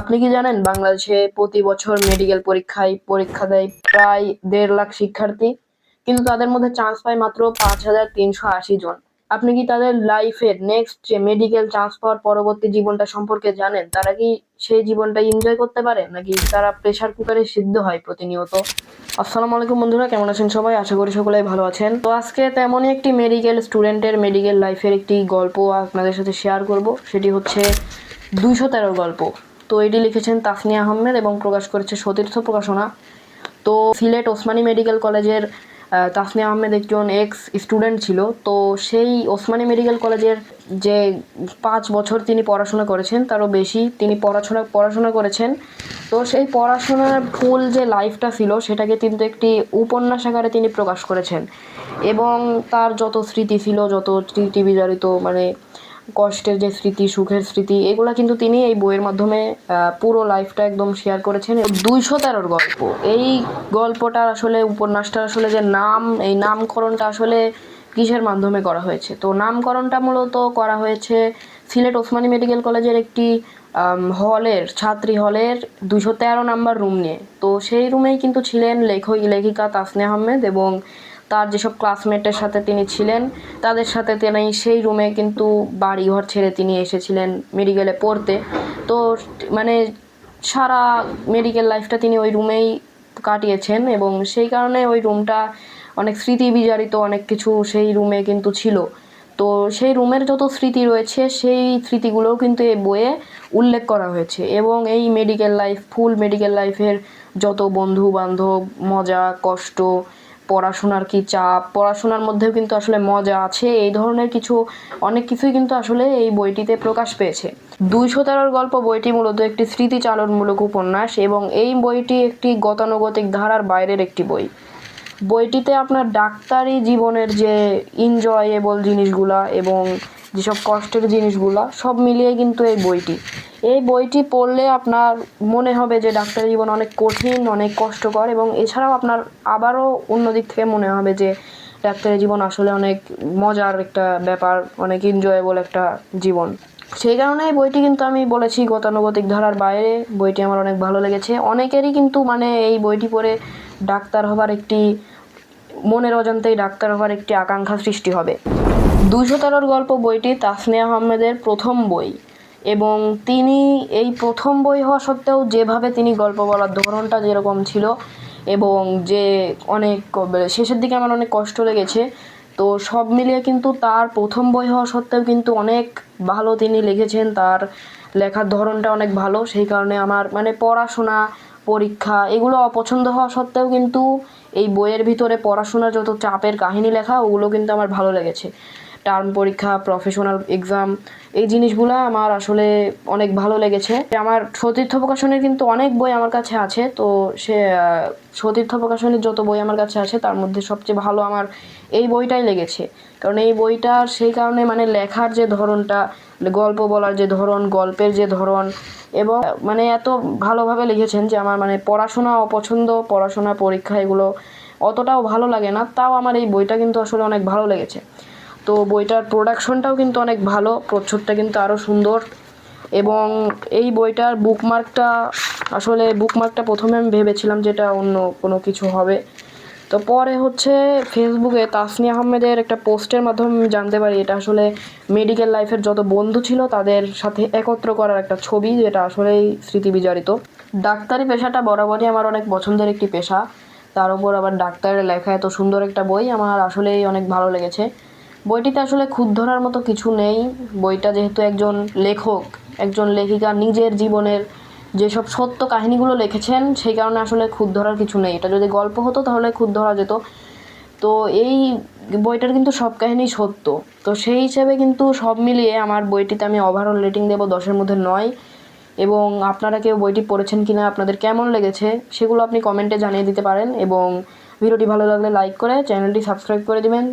আপনি কি জানেন বাংলাদেশে প্রতি বছর মেডিকেল পরীক্ষায় পরীক্ষা দেয় প্রায় দেড় লাখ শিক্ষার্থী? কিন্তু তাদের মধ্যে চান্স পায় মাত্র পাঁচ হাজার তিনশো আশি জন। আপনি কি তাদের লাইফের নেক্সট যে মেডিকেল চান্স পাওয়ার পরবর্তী জীবনটা সম্পর্কে জানেন? তারা কি সেই জীবনটা এনজয় করতে পারে? নাকি তারা প্রেসার কুকারে সিদ্ধ হয় প্রতিনিয়ত? আসসালামু আলাইকুম বন্ধুরা, কেমন আছেন সবাই? আশা করি সকলেই ভালো আছেন। তো আজকে তেমনই একটি মেডিকেল স্টুডেন্টের মেডিকেল লাইফের একটি গল্প আপনাদের সাথে শেয়ার করব। সেটি হচ্ছে দুইশো তেরো গল্প। তো এটি লিখেছেন তাসনিয়া আহমেদ এবং প্রকাশ করেছে সতীর্থ প্রকাশনা। তো সিলেট ওসমানী মেডিকেল কলেজের তাসনিয়া আহমেদ একজন এক্স স্টুডেন্ট ছিল। তো সেই ওসমানী মেডিকেল কলেজের যে পাঁচ বছর তিনি পড়াশোনা করেছেন, তারও বেশি তিনি পড়াশোনা পড়াশোনা করেছেন। তো সেই পড়াশোনার ফুল যে লাইফটা ছিল, সেটাকে কিন্তু একটি উপন্যাস আকারে তিনি প্রকাশ করেছেন। এবং তার যত স্মৃতি ছিল, যত স্মৃতি বিজড়িত মানে কষ্টের যে স্মৃতি, সুখের স্মৃতি, এগুলা কিন্তু তিনি এই বইয়ের মাধ্যমে পুরো লাইফটা একদম শেয়ার করেছেন। দুইশো তেরোর গল্প। এই গল্পটার আসলে উপন্যাসটার আসলে যে নাম, এই নামকরণটা আসলে কিসের মাধ্যমে করা হয়েছে? তো নামকরণটা মূলত করা হয়েছে সিলেট ওসমানী মেডিকেল কলেজের একটি হলের, ছাত্রী হলের দুশো তেরো নাম্বার রুম নিয়ে। তো সেই রুমেই কিন্তু ছিলেন লেখক, লেখিকা তাসনে আহমেদ এবং তার যেসব ক্লাসমেটের সাথে তিনি ছিলেন, তাদের সাথে তিনি সেই রুমে কিন্তু বাড়ি ঘর ছেড়ে তিনি এসেছিলেন মেডিকেলে পড়তে। তো মানে সারা মেডিকেল লাইফটা তিনি ওই রুমেই কাটিয়েছেন এবং সেই কারণে ওই রুমটা অনেক স্মৃতি বিজারিত অনেক কিছু সেই রুমে কিন্তু ছিল। তো সেই রুমের যত স্মৃতি রয়েছে, সেই স্মৃতিগুলোও কিন্তু এই বইয়ে উল্লেখ করা হয়েছে এবং এই মেডিকেল লাইফ ফুল মেডিকেল লাইফের যত বন্ধু বান্ধব মজা, কষ্ট পড়াশোনার কি চাপ? পড়াশোনার মধ্যেও কিন্তু আসলে মজা আছে। এই ধরনের কিছু, অনেক কিছুই কিন্তু আসলে এই বইটিতে প্রকাশ পেয়েছে। দুইশো তেরোর গল্প বইটি মূলত একটি স্মৃতিচালনমূলক উপন্যাস এবং এই বইটি একটি গতানুগতিক ধারার বাইরের একটি বই। বইটিতে আপনার ডাক্তারি জীবনের যে এনজয়েবল জিনিসগুলা এবং যেসব কষ্টের জিনিসগুলা, সব মিলিয়ে কিন্তু এই বইটি। এই বইটি পড়লে আপনার মনে হবে যে ডাক্তারি জীবন অনেক কঠিন, অনেক কষ্টকর এবং এছাড়াও আপনার আবারও অন্যদিক থেকে মনে হবে যে ডাক্তারি জীবন আসলে অনেক মজার একটা ব্যাপার, অনেক এনজয়েবল একটা জীবন। সেই কারণে এই বইটি কিন্তু আমি বলেছি গতানুগতিক ধারার বাইরে, বইটি আমার অনেক ভালো লেগেছে। অনেকেরই কিন্তু মানে এই বইটি পড়ে ডাক্তার হবার একটি মনের অজান্তেই ডাক্তার হওয়ার একটি আকাঙ্ক্ষা সৃষ্টি হবে। দুশো তেরোর গল্প বইটি তাসনিয়া আহমেদের প্রথম বই এবং তিনি এই প্রথম বই হওয়া সত্ত্বেও যেভাবে তিনি গল্প বলার ধরনটা যেরকম ছিল এবং যে অনেক, শেষের দিকে আমার অনেক কষ্ট লেগেছে, তো সব মিলিয়ে কিন্তু তার প্রথম বই হওয়া সত্ত্বেও কিন্তু অনেক ভালো তিনি লিখেছেন, তার লেখার ধরনটা অনেক ভালো, সেই কারণে আমার মানে পড়াশোনা পরীক্ষা, এগুলো অপছন্দ হওয়া সত্ত্বেও কিন্তু এই বইয়ের ভিতরে পড়াশোনার যত চাপের কাহিনী লেখা, ওগুলো কিন্তু আমার ভালো লেগেছে। টার্ম পরীক্ষা প্রফেশনাল এক্সাম এই জিনিসগুলো আমার আসলে অনেক ভালো লেগেছে। আমার সতীর্থ প্রকাশনের কিন্তু অনেক বই আমার কাছে আছে, তো সে সতীর্থ প্রকাশনের যত বই আমার কাছে আছে, তার মধ্যে সবচেয়ে ভালো আমার এই বইটাই লেগেছে। কারণ এই বইটার সেই কারণে মানে লেখার যে ধরনটা, গল্প বলার যে ধরন, গল্পের যে ধরন, এবং মানে এত ভালোভাবে লিখেছেন যে আমার মানে পড়াশোনা অপছন্দ, পড়াশোনা পরীক্ষা এগুলো অতটাও ভালো লাগে না, তাও আমার এই বইটা কিন্তু আসলে অনেক ভালো লেগেছে। তো বইটার প্রোডাকশনটাও কিন্তু অনেক ভালো, প্রচ্ছদটা কিন্তু আরও সুন্দর। এবং এই বইটার বুকমার্কটা আসলে বুকমার্কটা প্রথমে আমি ভেবেছিলাম যেটা অন্য কোনো কিছু হবে। তো পরে হচ্ছে ফেসবুকে তাসনি আহমেদের একটা পোস্টের মাধ্যমে আমি জানতে পারি, এটা আসলে মেডিকেল লাইফের যত বন্ধু ছিল তাদের সাথে একত্র করার একটা ছবি, যেটা আসলেই স্মৃতি বিজড়িত। ডাক্তারি পেশাটা বরাবরই আমার অনেক পছন্দের একটি পেশা। তার উপর আবার ডাক্তারের লেখা এত সুন্দর একটা বই, আমার আসলেই অনেক ভালো লেগেছে। বইটিতে আসলে খুদ ধরার মতো কিছু নেই। বইটা যেহেতু একজন লেখক, একজন লেখিকা নিজের জীবনের যেসব সত্য কাহিনীগুলো লিখেছেন, সেই কারণে আসলে খুদ ধরার কিছু নেই। এটা যদি গল্প হতো, তাহলে খুদ ধরা যেত। তো এই বইটার কিন্তু সব কাহিনী সত্য। তো সেই হিসেবে কিন্তু সব মিলিয়ে আমার বইটিতে আমি ওভারঅল রেটিং দেবো দশের মধ্যে নয়। এবং আপনারা কেউ বইটি পড়েছেন কিনা, আপনাদের কেমন লেগেছে, সেগুলো আপনি কমেন্টে জানিয়ে দিতে পারেন। এবং ভিডিওটি ভালো লাগলে লাইক করে চ্যানেলটি সাবস্ক্রাইব করে দিবেন।